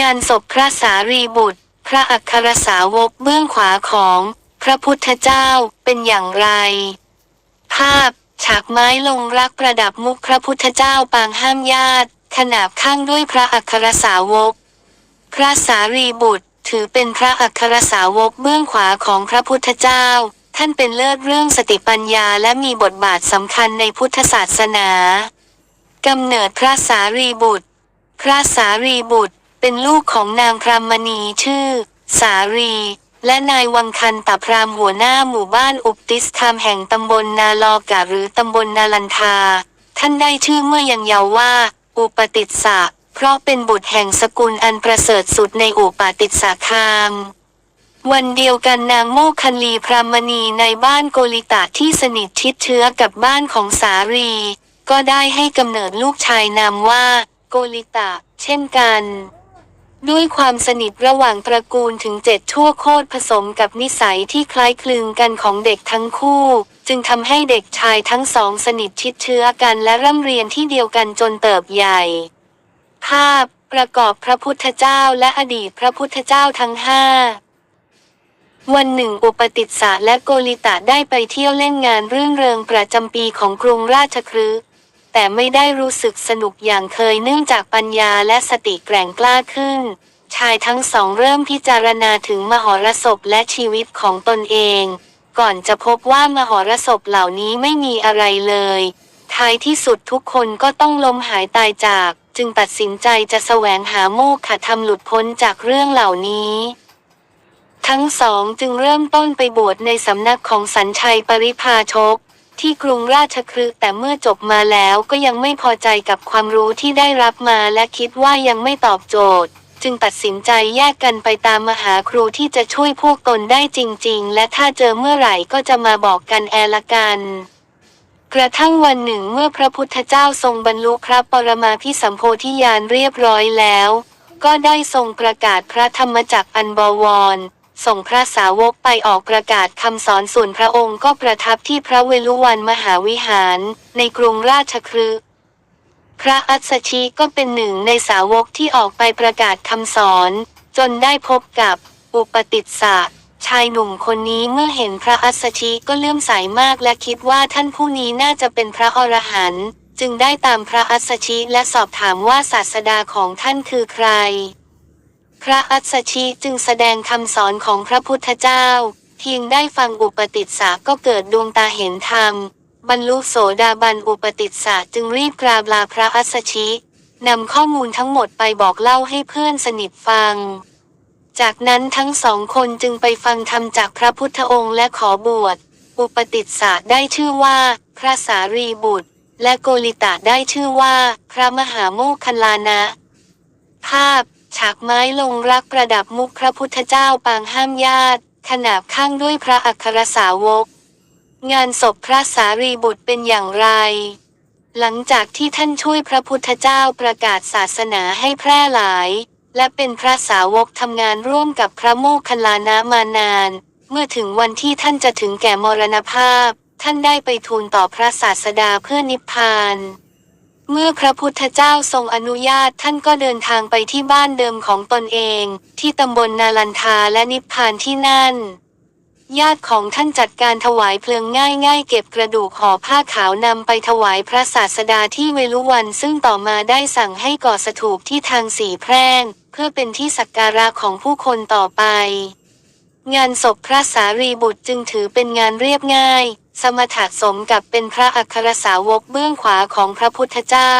งานศพพระสารีบุตร พระอัครสาวกเบื้องขวาของพระพุทธเจ้าเป็นอย่างไร ภาพ ฉากไม้ลงรักประดับมุกพระพุทธเจ้าปางห้ามญาติ ขนาบข้างด้วยพระอัครสาวก พระสารีบุตรถือเป็นพระอัครสาวกเบื้องขวาของพระพุทธเจ้า ท่านเป็นเลิศเรื่องสติปัญญาและมีบทบาทสำคัญในพุทธศาสนากำเนิดพระสารีบุตร พระสารีบุตร เป็นลูกของนางพรามณีชื่อ สารี และนายวังคันตพรามหัวหน้าหมู่บ้านอุปติสธรรมแห่งตำบลนาลอกะหรือตำบลนาลันทา ท่านได้ชื่อเมื่อยังเยาว์ว่า อุปติสสะเพราะเป็นบุตรแห่งสกุลอันประเสริฐสุดในอุปติสสาคามวันเดียวกันนางโมคคันลีพรามณีในบ้านโกลิตะที่สนิทชิดเชื้อกับบ้านของสารี ก็ได้ให้กำเนิดลูกชายนามว่า โกลิตะ เช่นกัน ด้วยความสนิทระหว่างตระกูลถึงเจ็ดชั่วโคตรผสมกับนิสัยที่คล้ายคลึงกันของเด็กทั้งคู่ จึงทำให้เด็กชายทั้งสองสนิทชิดเชื้อกันและร่ำเรียนที่เดียวกันจนเติบใหญ่ ภาพประกอบพระพุทธเจ้าและอดีตพระพุทธเจ้าทั้งห้าวันหนึ่งอุปติสสะและโกลิตะได้ไปเที่ยวเล่นงานเรื่นเริงประจำปีของกรุงราชคฤห์ แต่ไม่ได้รู้สึกสนุกอย่างเคยเนื่องจากปัญญาและสติแกร่งกล้าขึ้น ชายทั้งสองเริ่มพิจารณาถึงมหรสพและชีวิตของตนเอง ก่อนจะพบว่ามหรสพเหล่านี้ไม่มีอะไรเลย ท้ายที่สุดทุกคนก็ต้องล้มหายตายจาก จึงตัดสินใจจะแสวงหาโมกขธรรมหลุดพ้นจากเรื่องเหล่านี้ทั้งสองจึงเริ่มต้นไปบวชในสำนักของสัญชัยปริพาชก ที่กรุงราชคฤห์แต่เมื่อจบมาแล้วก็ยังไม่พอใจกับความรู้ที่ได้รับมาและคิดว่ายังไม่ตอบโจทย์ จึงตัดสินใจแยกกันไปตามมหาครูที่จะช่วยพวกตนได้จริง ๆ และถ้าเจอเมื่อไหร่ก็จะมาบอกกันแอละกันกระทั่งวันหนึ่งเมื่อพระพุทธเจ้าทรงบรรลุพระปรมาภิสัมโพธิญาณเรียบร้อยแล้ว ก็ได้ทรงประกาศพระธรรมจักรอันบวร ส่งพระสาวกไปออกประกาศคำสอนส่วนพระองค์ก็ประทับที่พระเวลุวันมหาวิหาร ในกรุงราชคฤห์พระอัสชิก็เป็นหนึ่งในสาวกที่ออกไปประกาศคำสอน จนได้พบกับอุปติสสะชายหนุ่มคนนี้เมื่อเห็นพระอัสชิก็เลื่อมใสมากและคิดว่าท่านผู้นี้น่าจะเป็นพระอรหันต์จึงได้ตามพระอัสชิและสอบถามว่าศาสดาของท่านคือใคร พระอัสสชิจึงแสดงคำสอนของพระพุทธเจ้า เพียงได้ฟังอุปติสสะก็เกิดดวงตาเห็นธรรม บรรลุโสดาบันอุปติสสะจึงรีบกราบลาพระอัสสชินำข้อมูลทั้งหมดไปบอกเล่าให้เพื่อนสนิทฟัง จากนั้นทั้งสองคนจึงไปฟังธรรมจากพระพุทธองค์และขอบวช อุปติสสะได้ชื่อว่า พระสารีบุตร และโกลิตะได้ชื่อว่า พระมหาโมคคัลลานะ ภาพ ฉากไม้ลงรักประดับมุกพระพุทธเจ้าปางห้ามญาติ ขนาบข้างด้วยพระอัครสาวก งานศพพระสารีบุตรเป็นอย่างไร หลังจากที่ท่านช่วยพระพุทธเจ้าประกาศศาสนาให้แพร่หลาย และเป็นพระสาวกทำงานร่วมกับพระโมคคัลลานะมานาน เมื่อถึงวันที่ท่านจะถึงแก่มรณภาพ ท่านได้ไปทูลต่อพระศาสดาเพื่อนิพพาน เมื่อพระพุทธเจ้าทรงอนุญาตท่านก็เดินทางไปที่บ้านเดิมของตนเอง ที่ตำบลนาลันทาและนิพพานที่นั่น ญาติของท่านจัดการถวายเพลิงง่าย ๆ เก็บกระดูกห่อผ้าขาวนำไปถวายพระศาสดาที่เวลุวัน ซึ่งต่อมาได้สั่งให้ก่อสถูปที่ทางสีแพร่ง เพื่อเป็นที่สักการะของผู้คนต่อไป งานศพพระสารีบุตรจึงถือเป็นงานเรียบง่าย สมถะสมกับเป็นพระอัครสาวกเบื้องขวาของพระพุทธเจ้า